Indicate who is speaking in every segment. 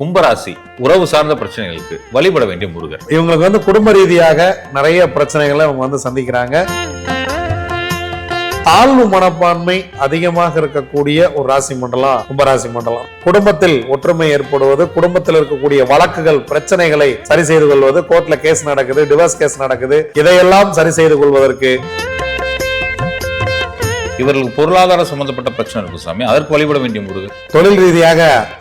Speaker 1: கும்பராசி உறவு சார்ந்த பிரச்சனைகளுக்கு வழிபட வேண்டிய முருகர்.
Speaker 2: இவங்களுக்கு வந்து குடும்ப ரீதியாக நிறைய பிரச்சனைகளை அவங்க வந்து சந்திக்கிறாங்க. தாழ்வு மனப்பான்மை அதிகமாக இருக்கக்கூடிய ஒரு ராசி மண்டலம் கும்பராசி மண்டலம். குடும்பத்தில் ஒற்றுமை ஏற்படுவது குடும்பத்தில் இருக்கக்கூடிய வழக்குகள் பிரச்சனைகளை சரி செய்து கொள்வது கோர்ட்ல கேஸ் நடக்குது டிவோர்ஸ் கேஸ் நடக்குது இதையெல்லாம் சரி செய்து கொள்வதற்கு
Speaker 1: இவர்களுக்கு பொருளாதார சம்பந்தப்பட்ட பிரச்சனை இருக்கு சாமி. அதற்கு வழிபட வேண்டிய முருகர்
Speaker 2: தொழில் ரீதியாக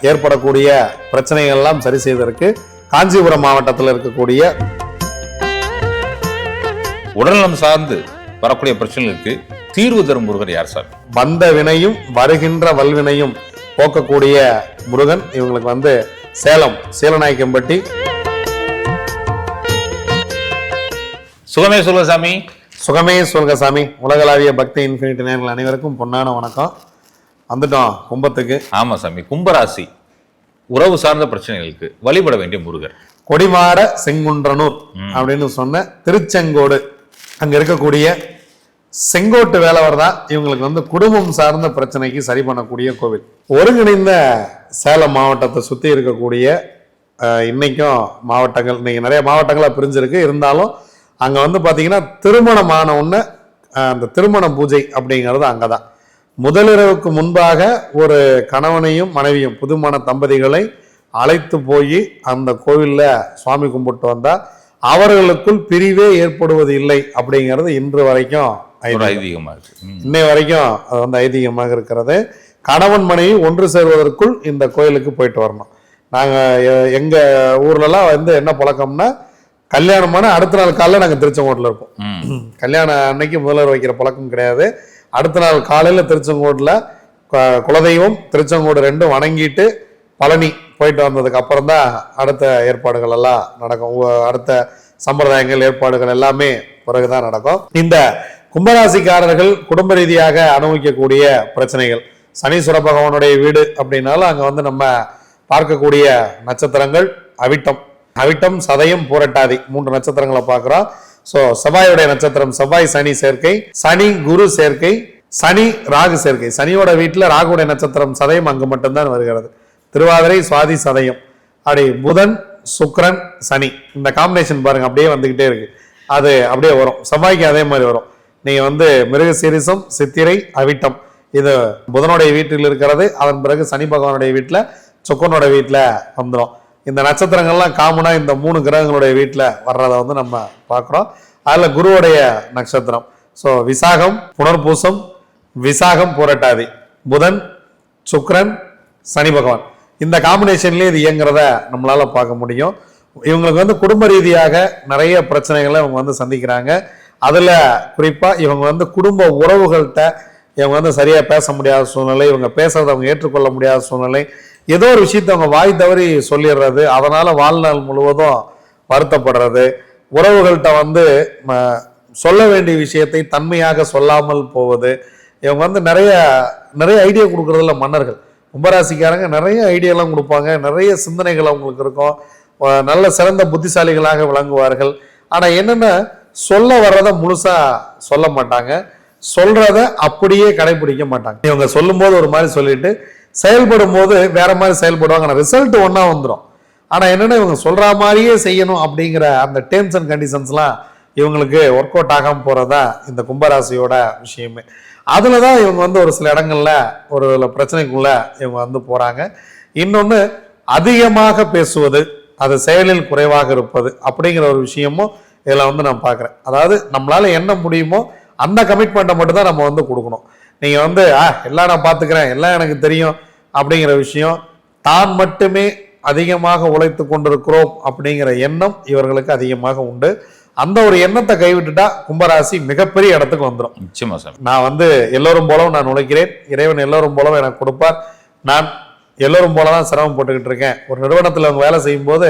Speaker 2: ஏற்படக்கூடிய பிரச்சனைகள் எல்லாம் சரி செய்வதற்கு காஞ்சிபுரம் மாவட்டத்தில் இருக்கக்கூடிய
Speaker 1: உடல்நலம் சார்ந்து வரக்கூடிய பிரச்சனைகளுக்கு தீர்வு தரும் முருகர் யார் சார்?
Speaker 2: வந்த வினையும் வருகின்ற வல்வினையும் போக்கக்கூடிய முருகன் இவங்களுக்கு வந்து சேலம் சீலநாயக்கம்பட்டி.
Speaker 1: சுகமே சொல்லுங்க சாமி.
Speaker 2: சுகமே சொல்க சாமி. உலகளாவிய பக்தி இன்ஃபினிட்டி நேர்கள் அனைவருக்கும் பொன்னான வணக்கம். வந்துட்டோம் கும்பத்துக்கு.
Speaker 1: ஆமா சாமி. கும்பராசி உறவு சார்ந்த பிரச்சனைகளுக்கு வழிபட வேண்டிய முருகர்.
Speaker 2: கொடிமாட செங்குன்றனூர் அப்படின்னு சொன்ன திருச்செங்கோடு. அங்க இருக்கக்கூடிய செங்கோட்டு வேலவர் தான் இவங்களுக்கு வந்து குடும்பம் சார்ந்த பிரச்சனைக்கு சரி பண்ணக்கூடிய கோவில். ஒருங்கிணைந்த சேலம் மாவட்டத்தை சுத்தி இருக்கக்கூடிய இன்னைக்கும் மாவட்டங்கள் இன்னைக்கு நிறைய மாவட்டங்களா பிரிஞ்சிருக்கு. இருந்தாலும் அங்க வந்து பாத்தீங்கன்னா திருமணமான அஹ், அந்த திருமண பூஜை அப்படிங்கிறது அங்கதான் முதலிரவுக்கு முன்பாக ஒரு கணவனையும் மனைவியும் புதுமண தம்பதிகளை அழைத்து போய் அந்த கோவில்ல சுவாமி கும்பிட்டு வந்தா அவர்களுக்குள் பிரிவே ஏற்படுவது இல்லை அப்படிங்கிறது இன்று வரைக்கும்
Speaker 1: ஒரு
Speaker 2: ஐதீகம்.
Speaker 1: ஐதீகமா இருக்கு ம்.
Speaker 2: இன்னை வரைக்கும் அது வந்து ஐதீகமாக இருக்கிறது கணவன் மனைவி ஒன்று சேர்வதற்குள் இந்த கோயிலுக்கு போயிட்டு வரணும் நாங்க எ- எங்க ஊர்லலாம் வந்து என்ன பழக்கம்னா கல்யாணமான அடுத்த நாள் காலைல நாங்க திருச்செங்கோட்டில் இருப்போம். கல்யாணம் அன்னைக்கு முதல்வர் வைக்கிற பழக்கம் கிடையாது. அடுத்த நாள் காலையில திருச்செங்கோட்டில் குலதெய்வம் திருச்செங்கோடு ரெண்டும் வணங்கிட்டு பழனி போயிட்டு வந்ததுக்கு அப்புறம் தான் அடுத்த ஏற்பாடுகள் எல்லாம் நடக்கும். அடுத்த சம்பிரதாயங்கள் ஏற்பாடுகள் எல்லாமே பிறகுதான் நடக்கும். இந்த கும்பராசிக்காரர்கள் குடும்ப ரீதியாக அனுபவிக்கக்கூடிய பிரச்சனைகள். சனீஸ்வர பகவானுடைய வீடு அப்படின்னாலும் அங்க வந்து நம்ம பார்க்கக்கூடிய நட்சத்திரங்கள் அவிட்டம். அவிட்டம் சதயம் பூரட்டாதி மூன்று நட்சத்திரங்களை பார்க்கிறோம் ஸோ செவ்வாயுடைய நட்சத்திரம் செவ்வாய் சனி சேர்க்கை சனி குரு சேர்க்கை சனி ராகு சேர்க்கை. சனியோட வீட்டில் ராகுடைய நட்சத்திரம் சதயம் அங்கு மட்டும்தான் வருகிறது. திருவாதிரை சுவாதி சதயம். அப்படி புதன் சுக்ரன் சனி. இந்த காம்பினேஷன் பாருங்க அப்படியே வந்துக்கிட்டே இருக்கு. அது அப்படியே வரும். செவ்வாய்க்கு அதே மாதிரி வரும். நீங்கள் வந்து மிருக சீரிசம் சித்திரை அவிட்டம். இது புதனுடைய வீட்டில் இருக்கிறது. அதன் பிறகு சனி பகவானுடைய வீட்டில் சுக்கனோட வீட்டில் வந்துடும் இந்த நட்சத்திரங்கள்லாம் காமனாக இந்த மூணு கிரகங்களுடைய வீட்டில் வர்றதை வந்து நம்ம பார்க்குறோம். அதில் குருவுடைய நட்சத்திரம். ஸோ விசாகம் புனர்பூசம் விசாகம் புரட்டாதி. புதன் சுக்ரன் சனி பகவான். இந்த காம்பினேஷன்லேயே இது இயங்குறத நம்மளால் பார்க்க முடியும். இவங்களுக்கு வந்து குடும்ப ரீதியாக நிறைய பிரச்சனைகளை இவங்க வந்து சந்திக்கிறாங்க. அதில் குறிப்பாக இவங்க வந்து குடும்ப உறவுகள்கிட்ட இவங்க வந்து சரியாக பேச முடியாத சூழ்நிலை இவங்க பேசுறதை அவங்க ஏற்றுக்கொள்ள முடியாத சூழ்நிலை ஏதோ ஒரு விஷயத்தை அவங்க வாய் தவறி சொல்லிடுறது அதனால வாழ்நாள் முழுவதும் வருத்தப்படுறது. உறவுகள்கிட்ட வந்து ம, சொல்ல வேண்டிய விஷயத்தை தன்மையாக சொல்லாமல் போவது. இவங்க வந்து நிறைய நிறைய ஐடியா கொடுக்குறதுல மன்னர்கள். கும்பராசிக்காரங்க நிறைய ஐடியாலாம் கொடுப்பாங்க. நிறைய சிந்தனைகள் அவங்களுக்கு இருக்கும். நல்ல சிறந்த புத்திசாலிகளாக விளங்குவார்கள். ஆனால் என்னென்ன சொல்ல வர்றதை முழுசாக சொல்ல மாட்டாங்க. சொல்கிறத அப்படியே கடைபிடிக்க மாட்டாங்க. இவங்க சொல்லும்போது ஒரு மாதிரி சொல்லிட்டு செயல்படும் போது வேற மாதிரி செயல்படுவாங்க. ஆனால் ரிசல்ட் ஒன்றா வந்துடும் ஆனால் என்னென்ன இவங்க சொல்கிற மாதிரியே செய்யணும் அப்படிங்கிற அந்த டேர்ம்ஸ் அண்ட் கண்டிஷன்ஸ்லாம் இவங்களுக்கு ஒர்க் அவுட் ஆகாம போகிறதா இந்த கும்பராசியோட விஷயமே. அதில் தான் இவங்க வந்து ஒரு சில இடங்களில் ஒரு சில பிரச்சனைக்குள்ள இவங்க வந்து போகிறாங்க இன்னொன்று அதிகமாக பேசுவது அது செயலில் குறைவாக இருப்பது அப்படிங்கிற ஒரு விஷயமும் இதில் வந்து நான் பார்க்குறேன். அதாவது நம்மளால் என்ன முடியுமோ அந்த கமிட்மெண்ட்டை மட்டும் தான் நம்ம வந்து கொடுக்கணும். நீங்க வந்து ஆ எல்லாம் நான் பார்த்துக்கிறேன் எல்லாம் எனக்கு தெரியும் அப்படிங்கிற விஷயம் தான் மட்டுமே அதிகமாக உழைத்து கொண்டிருக்கிறோம் அப்படிங்கிற எண்ணம் இவர்களுக்கு அதிகமாக உண்டு. அந்த ஒரு எண்ணத்தை கைவிட்டுட்டா கும்பராசி மிகப்பெரிய இடத்துக்கு வந்துடும்
Speaker 1: நிச்சயமா சாமி
Speaker 2: நான் வந்து எல்லோரும் போலவும் நான் உழைக்கிறேன். இறைவன் எல்லோரும் போலவும் எனக்கு கொடுப்பார். நான் எல்லோரும் போல தான் சிரமப்பட்டுக்கிட்டு இருக்கேன். ஒரு நிறுவனத்தில் அவங்க வேலை செய்யும்போது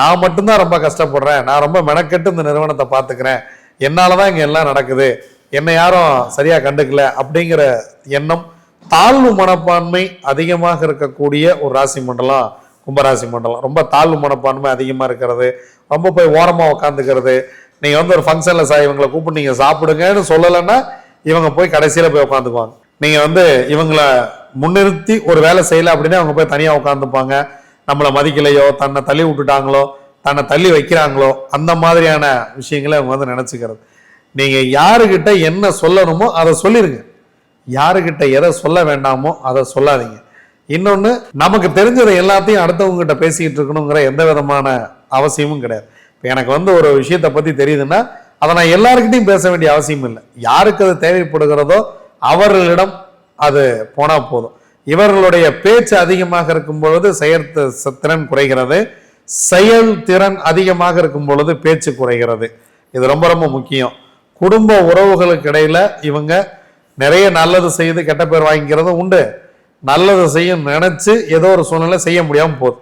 Speaker 2: நான் மட்டும்தான் ரொம்ப கஷ்டப்படுறேன். நான் ரொம்ப மெனக்கெட்டு இந்த நிறுவனத்தை பார்த்துக்கிறேன். என்னால தான் இங்கே எல்லாம் நடக்குது. என்னை யாரும் சரியா கண்டுக்கல அப்படிங்கிற எண்ணம் தாழ்வு மனப்பான்மை அதிகமாக இருக்கக்கூடிய ஒரு ராசி மண்டலம் கும்பராசி மண்டலம். ரொம்ப தாழ்வு மனப்பான்மை அதிகமாக இருக்கிறது. ரொம்ப போய் ஓரமாக உட்காந்துக்கிறது நீங்கள் வந்து ஒரு ஃபங்க்ஷனில் சார் இவங்களை கூப்பிட்டு நீங்கள் சாப்பிடுங்கன்னு சொல்லலைன்னா இவங்க போய் கடைசியில் போய் உட்காந்துக்குவாங்க நீங்கள் வந்து இவங்கள முன்னிறுத்தி ஒரு வேலை செய்யல அப்படின்னா அவங்க போய் தனியாக உட்காந்துப்பாங்க நம்மளை மதிக்கலையோ தன்னை தள்ளி விட்டுட்டாங்களோ தன்னை தள்ளி வைக்கிறாங்களோ அந்த மாதிரியான விஷயங்களை அவங்க வந்து நினைச்சுக்கிறது. நீங்க யாருக்கிட்ட என்ன சொல்லணுமோ அதை சொல்லிடுங்க யாருக்கிட்ட எதை சொல்ல வேண்டாமோ அதை சொல்லாதீங்க. இன்னொன்று நமக்கு தெரிஞ்சதை எல்லாத்தையும் அடுத்தவங்ககிட்ட பேசிக்கிட்டு இருக்கணுங்கிற எந்த விதமான அவசியமும் கிடையாது. இப்போ எனக்கு வந்து ஒரு விஷயத்தை பற்றி தெரியுதுன்னா அதை நான் எல்லாருக்கிட்டையும் பேச வேண்டிய அவசியம் இல்லை. யாருக்கு அது தேவைப்படுகிறதோ அவர்களிடம் அது போனால் போதும். இவர்களுடைய பேச்சு அதிகமாக இருக்கும் பொழுது செயற்த திறன் குறைகிறது. செயல் திறன் அதிகமாக இருக்கும் பொழுது பேச்சு குறைகிறது. இது ரொம்ப ரொம்ப முக்கியம். குடும்ப உறவுகளுக்கு இடையில இவங்க நிறைய நல்லது செய்து கெட்ட பேர் வாங்கிக்கிறதும் உண்டு. நல்லது செய்யும் நினைச்சு ஏதோ ஒரு சூழ்நிலை செய்ய முடியாமல் போகுது.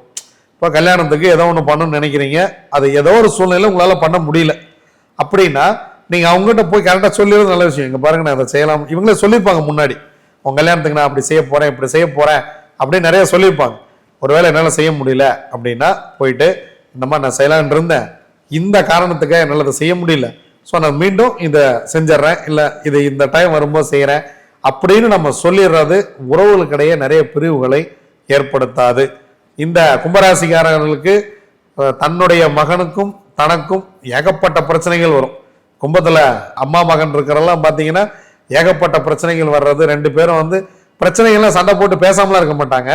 Speaker 2: இப்போ கல்யாணத்துக்கு ஏதோ ஒன்று பண்ணணும்னு நினைக்கிறீங்க. அது ஏதோ ஒரு சூழ்நிலை உங்களால் பண்ண முடியல. அப்படின்னா நீங்கள் அவங்ககிட்ட போய் கரெக்டாக சொல்லிடுறது நல்ல விஷயம். இங்கே பாருங்க நான் அதை செய்யலாம். இவங்களே சொல்லியிருப்பாங்க முன்னாடி. உங்கள் கல்யாணத்துக்கு நான் அப்படி செய்ய போகிறேன் இப்படி செய்ய போகிறேன் அப்படின்னு நிறைய சொல்லியிருப்பாங்க. ஒருவேளை என்னால் செய்ய முடியல அப்படின்னா போயிட்டு இந்த மாதிரி நான் செய்யலான் இருந்தேன். இந்த காரணத்துக்காக என்னால் அதை செய்ய முடியல. ஸோ நான் மீண்டும் இதை செஞ்சிடறேன். இல்லை இது இந்த டைம் வரும்போது செய்கிறேன். அப்படின்னு நம்ம சொல்லிடுறது உறவுகளுக்கிடையே நிறைய பிரிவுகளை ஏற்படுத்தாது. இந்த கும்பராசிக்காரர்களுக்கு தன்னுடைய மகனுக்கும் தனக்கும் ஏகப்பட்ட பிரச்சனைகள் வரும். கும்பத்தில் அம்மா மகன் இருக்கிறதெல்லாம் பார்த்தீங்கன்னா ஏகப்பட்ட பிரச்சனைகள் வர்றது. ரெண்டு பேரும் வந்து பிரச்சனைகள்லாம் சண்டை போட்டு பேசாமலாம் இருக்க மாட்டாங்க.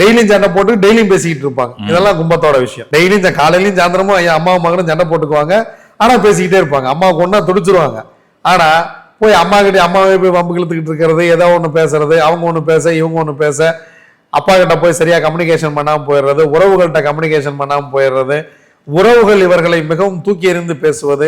Speaker 2: டெய்லியும் சண்டை போட்டு டெய்லியும் பேசிக்கிட்டு இருப்பாங்க. இதெல்லாம் கும்பத்தோட விஷயம். டெய்லியும் காலையிலயும் சாயந்தரமும் ஐயா அம்மாவும் மகனும் சண்டை போட்டுக்குவாங்க. ஆனால் பேசிக்கிட்டே இருப்பாங்க. அம்மாவுக்கு ஒன்றா துடிச்சிருவாங்க. ஆனால் போய் அம்மா கிட்ட அம்மாவே போய் வம்பு இழுத்துக்கிட்டு இருக்கிறது ஏதோ ஒன்று பேசுறது அவங்க ஒன்று பேச இவங்க ஒன்று பேச அப்பா கிட்ட போய் சரியாக கம்யூனிகேஷன் பண்ணாமல் போயிடுறது உறவுகள்கிட்ட கம்யூனிகேஷன் பண்ணாமல் போயிடுறது உறவுகள் இவர்களை மிகவும் தூக்கி எறிந்து பேசுவது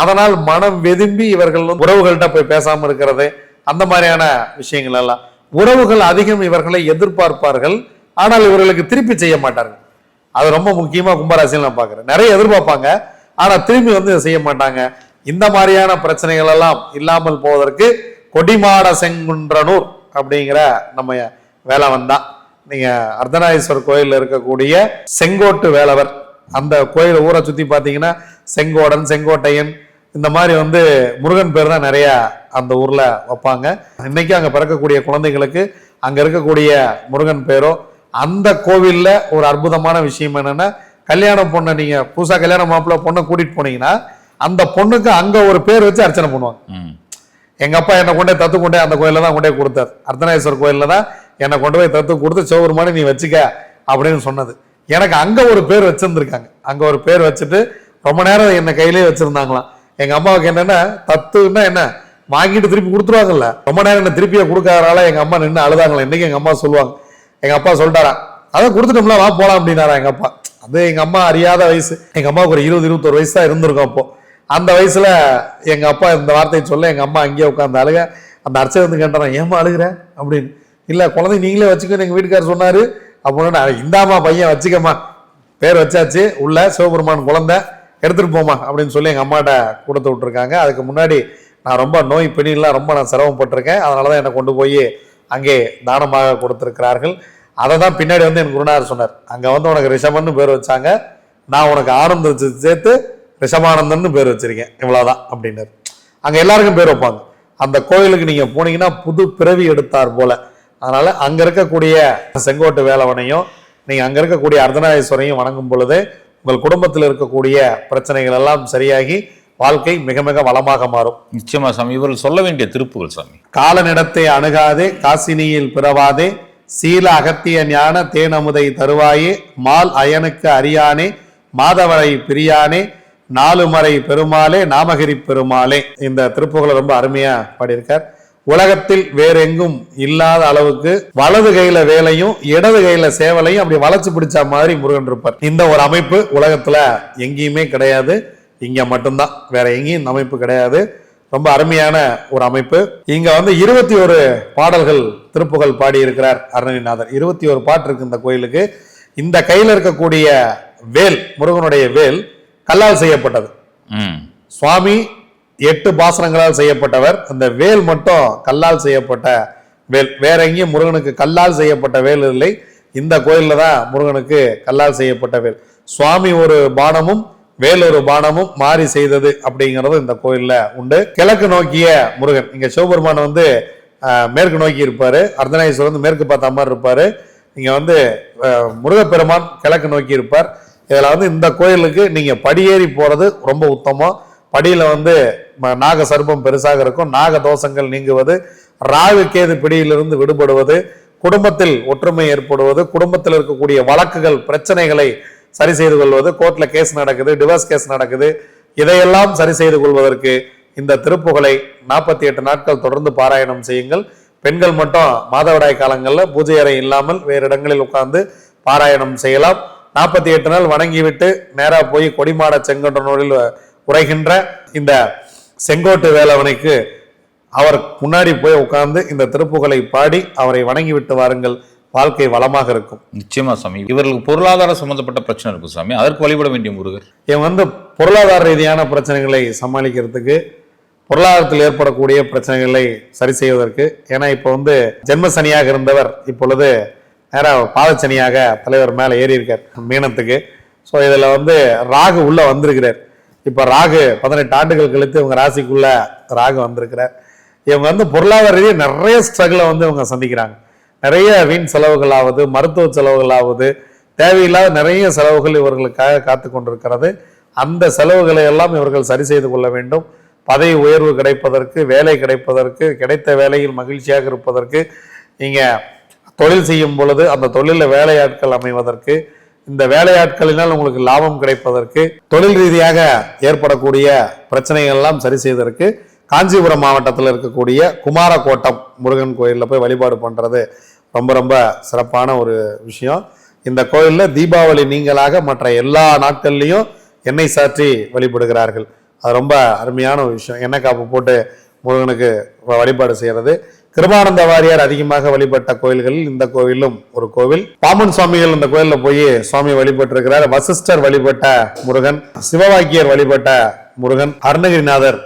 Speaker 2: அதனால் மனம் வெதும்பி இவர்கள் உறவுகள்கிட்ட போய் பேசாமல் இருக்கிறது அந்த மாதிரியான விஷயங்கள் எல்லாம் உறவுகள் அதிகம் இவர்களை எதிர்பார்ப்பார்கள் ஆனால் இவர்களுக்கு திருப்பி செய்ய மாட்டார்கள். அது ரொம்ப முக்கியமாக கும்பராசியில் நான் பார்க்குறேன். நிறைய எதிர்பார்ப்பாங்க. ஆனால் திரும்பி வந்து இதை செய்ய மாட்டாங்க. இந்த மாதிரியான பிரச்சனைகள் எல்லாம் இல்லாமல் போவதற்கு கொடிமாட செங்குன்றனூர் அப்படிங்கிற நம்ம வேலவன் தான் நீங்க அர்த்தநாதீஸ்வரர் கோயிலில் இருக்கக்கூடிய செங்கோட்டு வேலவர் அந்த கோயில் ஊரை சுத்தி பார்த்தீங்கன்னா செங்கோடன் செங்கோட்டையன் இந்த மாதிரி வந்து முருகன் பேர் தான் நிறைய அந்த ஊர்ல வைப்பாங்க. இன்னைக்கு அங்க பிறக்கக்கூடிய குழந்தைகளுக்கு அங்க இருக்கக்கூடிய முருகன் பேரோ அந்த கோவில்ல ஒரு அற்புதமான விஷயம் என்னன்னா கல்யாண பொண்ணை நீங்க புதுசா கல்யாண மாப்பிள்ளை பொண்ணை கூட்டிட்டு போனீங்கன்னா அந்த பொண்ணுக்கு அங்க ஒரு பேர் வச்சு அர்ச்சனை பண்ணுவாங்க.
Speaker 1: ம்.
Speaker 2: எங்க அப்பா என்னை கொண்டே தத்து கொண்டே அந்த கோயில்ல தான் கொண்டே கொடுத்தார். அர்த்தநாதீஸ்வரர் கோயில்ல தான் என்னை கொண்டு போய் தத்து கொடுத்து சிவபெருமானி நீ வச்சுக்க அப்படின்னு சொன்னது. எனக்கு அங்க ஒரு பேர் வச்சிருந்திருக்காங்க. அங்க ஒரு பேர் வச்சுட்டு ரொம்ப நேரம் என்னை கையிலேயே வச்சிருந்தாங்களாம். எங்க அம்மாவுக்கு என்னன்னா தத்துன்னா என்ன? வாங்கிட்டு திருப்பி கொடுத்துருவாங்கல்ல. ரொம்ப நேரம் என்ன திருப்பியே கொடுக்காதனால எங்க அம்மா நின்று அழுதாங்களா இன்னைக்கு எங்க அம்மா சொல்லுவாங்க. எங்க அப்பா சொல்லிட்டாராம். அதான் கொடுத்துட்டோம்ல வா போலாம் அப்படின்னாரா எங்க அப்பா. அது எங்கள் அம்மா அறியாத வயசு. எங்கள் அம்மாவுக்கு ஒரு இருபது இருபத்தொரு வயசு தான் இருந்திருக்கும் அப்போது அந்த வயசில் எங்கள் அப்பா இந்த வார்த்தையை சொல்ல எங்கள் அம்மா அங்கேயே உட்காந்து அழுக. அந்த அர்ச்சை வந்து கேட்டாராம் ஏமா அழுகுற? அப்படின்னு. இல்லை குழந்தை நீங்களே வச்சுக்கணும் எங்கள் வீட்டுக்காரர் சொன்னார். அப்படின்னு நான், இந்தாம்மா பையன் வச்சுக்கம்மா. பேர் வச்சாச்சு உள்ள சிவபெருமான் குழந்தை எடுத்துட்டு போமா அப்படின்னு சொல்லி எங்கள் அம்மாட்ட கொடுத்து விட்ருக்காங்க அதுக்கு முன்னாடி நான் ரொம்ப நோய் பிணிலாம் ரொம்ப நான் சிரமப்பட்டிருக்கேன். அதனால தான் என்னை கொண்டு போய் அங்கே தானமாக கொடுத்துருக்கிறார்கள். அதை தான் பின்னாடி வந்து என் குருநாதர் சொன்னார். அங்க வந்து உனக்கு ரிஷபன்னு பேர் வச்சாங்க. நான் உனக்கு ஆனந்தத்தை சேர்த்து ரிஷபானந்தன்னு பேர் வச்சிருக்கேன். இவ்வளவுதான் அப்படின்னாரு. அங்க எல்லாருக்கும் பேர் வைப்பாங்க. அந்த கோயிலுக்கு நீங்க போனீங்கன்னா புது பிறவி எடுத்தார் போல. அதனால அங்க இருக்கக்கூடிய செங்கோட்டு வேலவனையும் நீங்க அங்க இருக்கக்கூடிய அர்த்தநாதீஸ்வரையும் வணங்கும் பொழுது உங்கள் குடும்பத்தில் இருக்கக்கூடிய பிரச்சனைகள் எல்லாம் சரியாகி வாழ்க்கை மிக மிக வளமாக மாறும்.
Speaker 1: நிச்சயமா சாமி இவர்கள் சொல்ல வேண்டிய திருப்புகள் சாமி.
Speaker 2: காலனிடத்தை அணுகாதே காசினியில் பிறவாதே சீல அகத்திய ஞான தேனமுதை தருவாயே மால் அயனுக்கு அறியானே மாதவரை பிரியானே நாலுமறை பெருமாளே நாமகிரி பெருமாளே. இந்த திருப்புகளை ரொம்ப அருமையா பாடியிருக்கார். உலகத்தில் வேறெங்கும் இல்லாத அளவுக்கு வலது கையில வேலையும் இடது கையில சேவலையும் அப்படி வளைச்சு பிடிச்ச மாதிரி முருகன் இருப்பார். இந்த ஒரு அமைப்பு உலகத்துல எங்கேயுமே கிடையாது. இங்க மட்டும்தான். வேற எங்கேயும் இந்த அமைப்பு கிடையாது. ரொம்ப அருமையான ஒரு அமைப்பு. இங்க வந்து இருபத்தி ஒரு பாடல்கள் திருப்புகழ் பாடி இருக்கிறார் அருணகிரிநாதர். இருபத்தி ஒரு பாட்டு இருக்கு இந்த கோயிலுக்கு. இந்த கையில இருக்கக்கூடிய வேல் முருகனுடைய வேல் கல்லால் செய்யப்பட்டது.
Speaker 1: ம்.
Speaker 2: சுவாமி எட்டு பாசனங்களால் செய்யப்பட்டவர். அந்த வேல் மட்டும் கல்லால் செய்யப்பட்ட வேல். வேற எங்கேயும் முருகனுக்கு கல்லால் செய்யப்பட்ட வேல் இல்லை. இந்த கோயில்ல தான் முருகனுக்கு கல்லால் செய்யப்பட்ட வேல். சுவாமி ஒரு பானமும் வேல் பானமும் மாறி செய்தது அப்படிங்கிறது இந்த கோயில்ல உண்டு. கிழக்கு நோக்கிய முருகன். இங்க சிவபெருமான் வந்து மேற்கு நோக்கி இருப்பாரு. அர்த்தநாதீஸ்வரர் வந்து மேற்கு பார்த்த மாதிரி இருப்பாரு. இங்கே வந்து முருகப்பெருமான் கிழக்கு நோக்கி இருப்பார். இதில் வந்து இந்த கோயிலுக்கு நீங்க படியேறி போறது ரொம்ப உத்தமம். படியில வந்து ம- நாக சர்ப்பம் பெருசாக இருக்கும். நாக தோஷங்கள் நீங்குவது ராகு கேது பிடியிலிருந்து விடுபடுவது குடும்பத்தில் ஒற்றுமை ஏற்படுவது குடும்பத்தில் இருக்கக்கூடிய வழக்குகள் பிரச்சனைகளை சரி செய்து கொள்வது கோர்ட்டில் கேஸ் நடக்குது டிவோர்ஸ் கேஸ் நடக்குது இதையெல்லாம் சரி செய்து கொள்வதற்கு இந்த திருப்புகளை நாற்பத்தி எட்டு நாட்கள் தொடர்ந்து பாராயணம் செய்யுங்கள். பெண்கள் மட்டும் மாதவிடாய் காலங்களில் பூஜை அறை இல்லாமல் வேறு இடங்களில் உட்கார்ந்து பாராயணம் செய்யலாம். நாற்பத்தி எட்டு நாள் வணங்கிவிட்டு நேராக போய் கொடிமாட செங்கொன்றனூரில் உரைகின்ற இந்த செங்கோட்டு வேலவனைக்கு அவர் முன்னாடி போய் உட்கார்ந்து இந்த திருப்புகளை பாடி அவரை வணங்கிவிட்டு வாருங்கள். வாழ்க்கை வளமாக இருக்கும்.
Speaker 1: நிச்சயமா சாமி. இவர்களுக்கு பொருளாதார சம்பந்தப்பட்ட பிரச்சனை இருக்கு சாமி. அதற்கு வழிபட வேண்டிய முருகர்.
Speaker 2: இவன் வந்து பொருளாதார ரீதியான பிரச்சனைகளை சமாளிக்கிறதுக்கு பொருளாதாரத்தில் ஏற்படக்கூடிய பிரச்சனைகளை சரி செய்வதற்கு ஏன்னா இப்போ வந்து ஜென்ம சனியாக இருந்தவர் இப்பொழுது நேராக பாதச்சனியாக தலைவர் மேலே ஏறி இருக்கார் மீனத்துக்கு. ஸோ இதில் வந்து ராகு உள்ள வந்திருக்கிறார். இப்போ ராகு பதினெட்டு ஆண்டுகள் கழித்து இவங்க ராசிக்குள்ள ராகு வந்திருக்கிறார். இவங்க வந்து பொருளாதார ரீதியாக நிறைய ஸ்ட்ரகிளை வந்து இவங்க சந்திக்கிறாங்க. நிறைய வீண் செலவுகளாவது மருத்துவ செலவுகளாவது தேவையில்லாத நிறைய செலவுகள் இவர்களுக்காக காத்து கொண்டிருக்கிறது. அந்த செலவுகளை எல்லாம் இவர்கள் சரி செய்து கொள்ள வேண்டும். பதவி உயர்வு கிடைப்பதற்கு வேலை கிடைப்பதற்கு கிடைத்த வேலையில் மகிழ்ச்சியாக இருப்பதற்கு நீங்கள் தொழில் செய்யும் பொழுது அந்த தொழிலில் வேலையாட்கள் அமைவதற்கு இந்த வேலையாட்களினால் உங்களுக்கு லாபம் கிடைப்பதற்கு தொழில் ரீதியாக ஏற்படக்கூடிய பிரச்சனைகள் எல்லாம் சரி செய்வதற்கு காஞ்சிபுரம் மாவட்டத்தில் இருக்கக்கூடிய குமாரக்கோட்டம் முருகன் கோயிலில் போய் வழிபாடு பண்ணுறது ரொம்ப ரொம்ப சிறப்பான ஒரு விஷயம். இந்த கோயிலில் தீபாவளி நீங்களாக மற்ற எல்லா நாட்கள்லையும் எண்ணெய் சாற்றி வழிபடுகிறார்கள். அது ரொம்ப அருமையான ஒரு விஷயம். எண்ணெய் காப்பு போட்டு முருகனுக்கு வ- வழிபாடு செய்கிறது கிருபானந்த வாரியார் அதிகமாக வழிபட்ட கோயில்களில் இந்த கோவிலும் ஒரு கோவில். பாமன் சுவாமிகள் இந்த கோயிலில் போய் சுவாமி வழிபட்டிருக்கிறார். வசிஷ்டர் வழிபட்ட முருகன் சிவவாக்கியர் வழிபட்ட முருகன் அருணகிரிநாதர்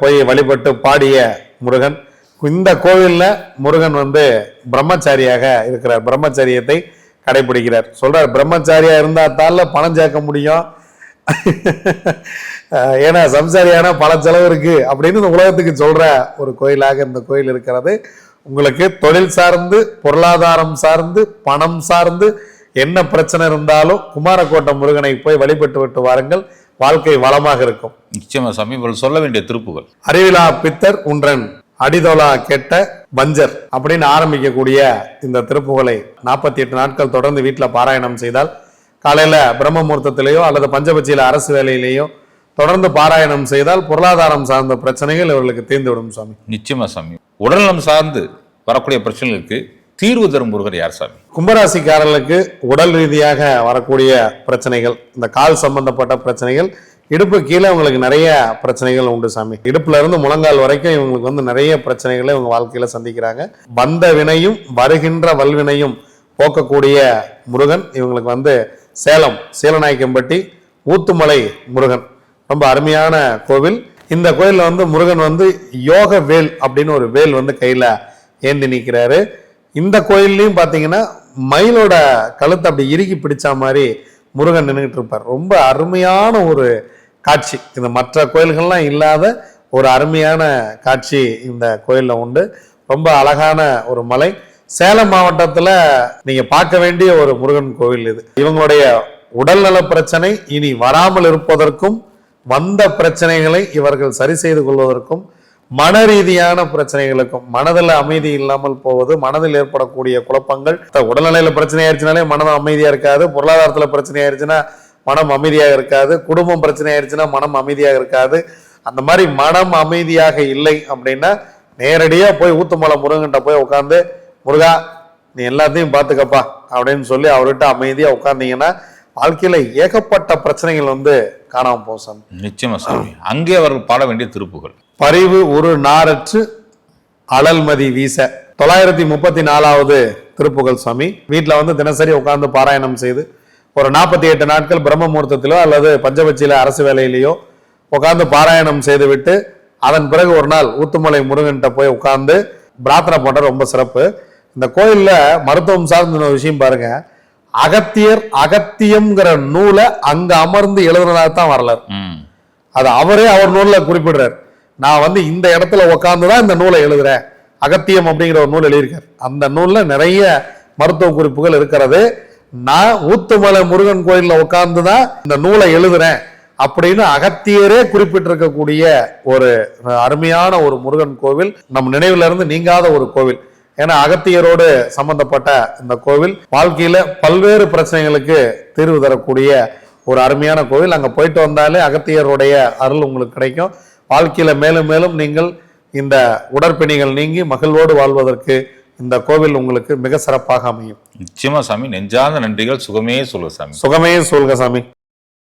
Speaker 2: போய் வழிபட்டு பாடிய முருகன். இந்த கோவில்ல முருகன் வந்து பிரம்மச்சாரியாக இருக்கிறார். பிரம்மச்சரியத்தை கடைபிடிக்கிறார். சொல்றார் பிரம்மச்சாரியா இருந்தா தால பணம் சேர்க்க முடியும். ஏன்னா சம்சாரியான பல செலவு இருக்கு. அப்படின்னு இந்த உலகத்துக்கு சொல்ற ஒரு கோயிலாக இந்த கோயில் இருக்கிறது. உங்களுக்கு தொழில் சார்ந்து பொருளாதாரம் சார்ந்து பணம் சார்ந்து என்ன பிரச்சனை இருந்தாலும் குமாரக்கோட்டை முருகனை போய் வழிபட்டு விட்டு வாருங்கள். வாழ்க்கை வளமாக இருக்கும்.
Speaker 1: நிச்சயமா சாமி இவர்கள் சொல்ல வேண்டிய திருப்புகள்.
Speaker 2: அறிவிலா பித்தர் உன்றன். அடிதோலா கெட்ட பஞ்சர் அப்படின்னு ஆரம்பிக்கக்கூடிய இந்த திருப்புகளை நாற்பத்தி எட்டு நாட்கள் தொடர்ந்து வீட்டில் பாராயணம் செய்தால் காலையில பிரம்ம முகூர்த்தத்திலேயோ அல்லது பஞ்சபட்சியில அரசு வேலையிலேயோ தொடர்ந்து பாராயணம் செய்தால் பொருளாதாரம் சார்ந்த பிரச்சனைகள் இவர்களுக்கு தீர்ந்துவிடும் சுவாமி
Speaker 1: நிச்சயமா சாமி. உடல்நலம் சார்ந்து வரக்கூடிய பிரச்சனைகளுக்கு தீர்வு தரும் முருகர் யார் சாமி?
Speaker 2: கும்பராசிக்காரர்களுக்கு உடல் ரீதியாக வரக்கூடிய பிரச்சனைகள் இந்த கால் சம்பந்தப்பட்ட பிரச்சனைகள் இடுப்பு கீழே அவங்களுக்கு நிறைய பிரச்சனைகள் உண்டு சாமி. இடுப்புல இருந்து முழங்கால் வரைக்கும் இவங்களுக்கு வந்து நிறைய பிரச்சனைகளை இவங்க வாழ்க்கையில சந்திக்கிறாங்க. வந்த வினையும் வருகின்ற வல்வினையும் போக்கக்கூடிய முருகன் இவங்களுக்கு வந்து சேலம் சீலநாயக்கம்பட்டி ஊத்துமலை முருகன். ரொம்ப அருமையான கோவில். இந்த கோயிலில் வந்து முருகன் வந்து யோக வேல் அப்படின்னு ஒரு வேல் வந்து கையில் ஏந்தி நிற்கிறாரு இந்த கோயில்லையும் பார்த்தீங்கன்னா மயிலோட கழுத்தை அப்படி இறுக்கி பிடிச்ச மாதிரி முருகன் நின்றுட்டு இருப்பார். ரொம்ப அருமையான ஒரு காட்சி. இந்த மற்ற கோயில்கள்லாம் இல்லாத ஒரு அருமையான காட்சி இந்த கோயிலில் உண்டு. ரொம்ப அழகான ஒரு மலை. சேலம் மாவட்டத்தில் நீங்கள் பார்க்க வேண்டிய ஒரு முருகன் கோவில் இது. இவங்களுடைய உடல்நல பிரச்சனை இனி வராமல் இருப்பதற்கும் வந்த பிரச்சனைகளை இவர்கள் சரி செய்து கொள்வதற்கும் மன ரீதியான பிரச்சனைகளுக்கும் மனதில் அமைதி இல்லாமல் போவது மனதில் ஏற்படக்கூடிய குழப்பங்கள் த- உடல்நிலையில பிரச்சனை ஆயிடுச்சுனாலே மனம் அமைதியா இருக்காது பொருளாதாரத்துல பிரச்சனை ஆயிடுச்சுன்னா மனம் அமைதியாக இருக்காது. குடும்பம் பிரச்சனை ஆயிடுச்சுன்னா மனம் அமைதியாக இருக்காது. அந்த மாதிரி மனம் அமைதியாக இல்லை அப்படின்னா நேரடியா போய் ஊத்துமலை முருகன்கிட்ட போய் உட்காந்து முருகா நீ எல்லாத்தையும் பார்த்துக்கப்பா அப்படின்னு சொல்லி அவர்கிட்ட அமைதியா உட்கார்ந்தீங்கன்னா வாழ்க்கையில ஏகப்பட்ட பிரச்சனைகள் வந்து காணாம போகும் சாமி.
Speaker 1: நிச்சயமா சாமி. அங்கே அவர்கள் பாட வேண்டிய திருப்புகள்.
Speaker 2: பரிவு ஒரு நாரற்று அழல்மதி வீச. தொள்ளாயிரத்தி முப்பத்தி நாலாவது திருப்புகழ் சுவாமி வீட்டில் வந்து தினசரி உட்கார்ந்து பாராயணம் செய்து ஒரு நாற்பத்தி எட்டு நாட்கள் பிரம்ம முகூர்த்தத்திலோ அல்லது பஞ்சபட்சியில அரசு வேலையிலேயோ உட்கார்ந்து பாராயணம் செய்துவிட்டு அதன் பிறகு ஒரு நாள் ஊத்துமலை முருகன்கிட்ட போய் உட்கார்ந்து பிரார்த்தனை பண்ற ரொம்ப சிறப்பு. இந்த கோயில்ல மருத்துவம் சார்ந்த விஷயம் பாருங்க. அகத்தியர் அகத்தியம்ங்கிற நூலை அங்க அமர்ந்து எழுதுனதா தான் வரலாறு. அது அவரே அவர் நூல்ல குறிப்பிடுறார். நான் வந்து இந்த இடத்துல உட்கார்ந்து தான் இந்த நூலை எழுதுறேன். அகத்தியம் அப்படிங்கிற ஒரு நூல் எழுதியிருக்கார். அந்த நூல்ல நிறைய மருத்துவ குறிப்புகள் இருக்கிறது. நான் ஊத்துமலை முருகன் கோயிலில் உட்கார்ந்து தான் இந்த நூலை எழுதுறேன் அப்படின்னு அகத்தியரே குறிப்பிட்டிருக்கக்கூடிய ஒரு அருமையான ஒரு முருகன் கோவில் நம் நினைவுல இருந்து நீங்காத ஒரு கோவில். ஏன்னா அகத்தியரோடு சம்பந்தப்பட்ட இந்த கோவில் வாழ்க்கையில பல்வேறு பிரச்சனைகளுக்கு தீர்வு தரக்கூடிய ஒரு அருமையான கோவில். அங்கே போயிட்டு வந்தாலே அகத்தியருடைய அருள் உங்களுக்கு கிடைக்கும். வாழ்க்கையில மேலும் மேலும் நீங்கள் இந்த உடற்பிணிகள் நீங்கி மகிழ்வோடு வாழ்வதற்கு இந்த கோவில் உங்களுக்கு மிக சிறப்பாக அமையும்.
Speaker 1: நிச்சயமா சாமி. நெஞ்சார்ந்த நன்றிகள். சுகமே சொல்லுங்க சாமி.
Speaker 2: சுகமே சொல்க சாமி.